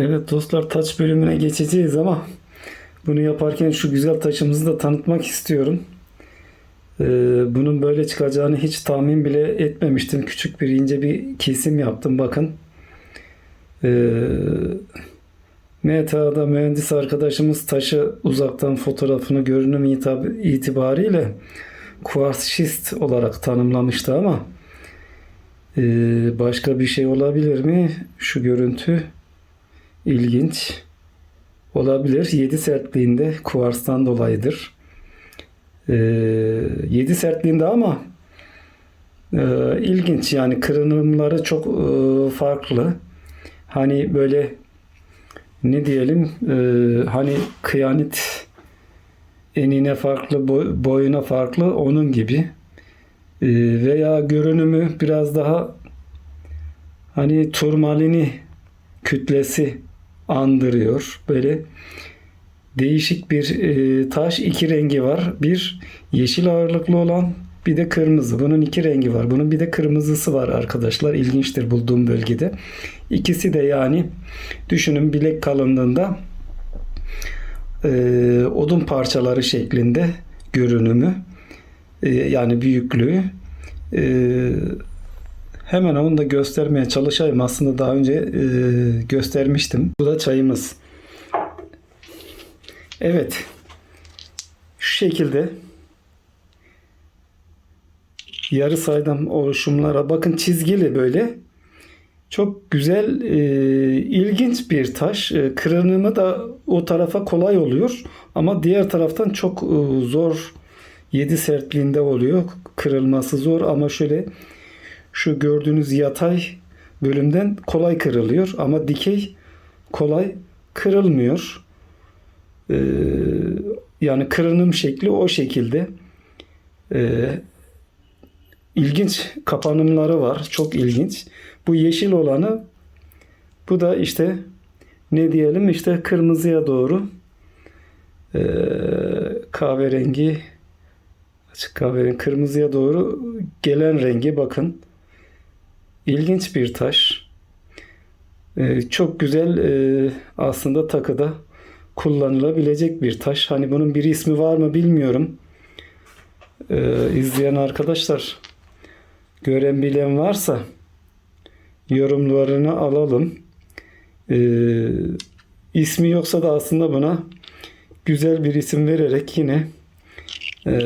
Evet dostlar taç bölümüne geçeceğiz ama bunu yaparken şu güzel taşımızı da tanıtmak istiyorum. Ee, bunun böyle çıkacağını hiç tahmin bile etmemiştim. Küçük bir ince bir kesim yaptım bakın. Ee, MTA'da mühendis arkadaşımız taşı uzaktan fotoğrafını görünüm itibariyle kuars şist olarak tanımlamıştı ama ee, başka bir şey olabilir mi? Şu görüntü ilginç olabilir. 7 sertliğinde kuvarstan dolayıdır. Ee, 7 sertliğinde ama e, ilginç yani kırınımları çok e, farklı. Hani böyle ne diyelim e, hani kıyanet enine farklı boy- boyuna farklı onun gibi E, veya görünümü biraz daha hani turmalini kütlesi andırıyor. Böyle değişik bir e, taş iki rengi var. Bir yeşil ağırlıklı olan bir de kırmızı. Bunun iki rengi var. Bunun bir de kırmızısı var arkadaşlar. İlginçtir bulduğum bölgede. İkisi de yani düşünün bilek kalınlığında e, odun parçaları şeklinde görünümü e, yani büyüklüğü e, Hemen onu da göstermeye çalışayım. Aslında daha önce e, göstermiştim. Bu da çayımız. Evet. Şu şekilde yarı saydam oluşumlara bakın çizgili böyle. Çok güzel, e, ilginç bir taş. E, kırınımı da o tarafa kolay oluyor. Ama diğer taraftan çok e, zor 7 sertliğinde oluyor. Kırılması zor ama şöyle şu gördüğünüz yatay bölümden kolay kırılıyor ama dikey kolay kırılmıyor. Ee, yani kırınım şekli o şekilde. Ee, ilginç kapanımları var. Çok ilginç. Bu yeşil olanı bu da işte ne diyelim işte kırmızıya doğru ee, kahverengi açık kahverengi kırmızıya doğru gelen rengi bakın. İlginç bir taş. Ee, çok güzel e, aslında takıda kullanılabilecek bir taş. Hani bunun bir ismi var mı bilmiyorum. Ee, izleyen arkadaşlar gören bilen varsa yorumlarını alalım. Ee, ismi yoksa da aslında buna güzel bir isim vererek yine e,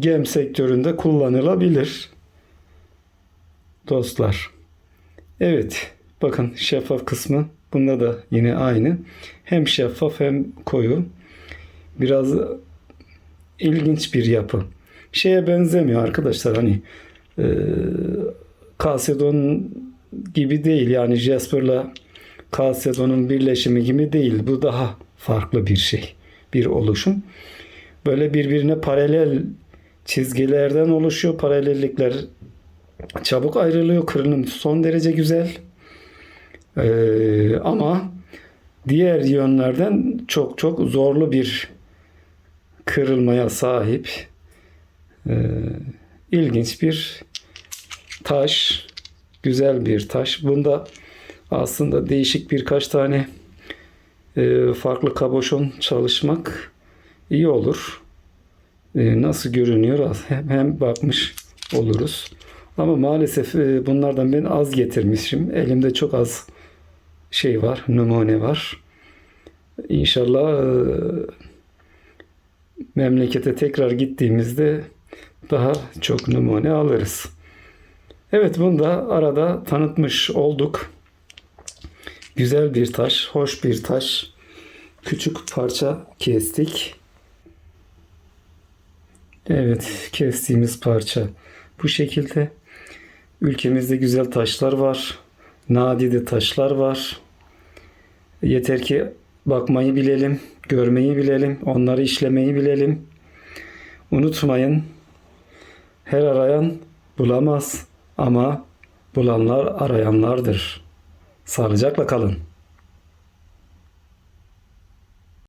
gem sektöründe kullanılabilir dostlar. Evet bakın şeffaf kısmı bunda da yine aynı. Hem şeffaf hem koyu. Biraz ilginç bir yapı. Şeye benzemiyor arkadaşlar hani e, Kalsedon gibi değil yani Jasper'la Kalsedon'un birleşimi gibi değil. Bu daha farklı bir şey. Bir oluşum. Böyle birbirine paralel çizgilerden oluşuyor. Paralellikler çabuk ayrılıyor. Kırılım son derece güzel. Ee, ama diğer yönlerden çok çok zorlu bir kırılmaya sahip. Ee, ilginç bir taş. Güzel bir taş. Bunda aslında değişik birkaç tane e, farklı kaboşon çalışmak iyi olur. E, nasıl görünüyor hem, bakmış oluruz. Ama maalesef e, bunlardan ben az getirmişim. Elimde çok az şey var, numune var. İnşallah e, memlekete tekrar gittiğimizde daha çok numune alırız. Evet bunu da arada tanıtmış olduk. Güzel bir taş, hoş bir taş. Küçük parça kestik. Evet, kestiğimiz parça bu şekilde. Ülkemizde güzel taşlar var. Nadide taşlar var. Yeter ki bakmayı bilelim, görmeyi bilelim, onları işlemeyi bilelim. Unutmayın, her arayan bulamaz ama bulanlar arayanlardır. Sağlıcakla kalın.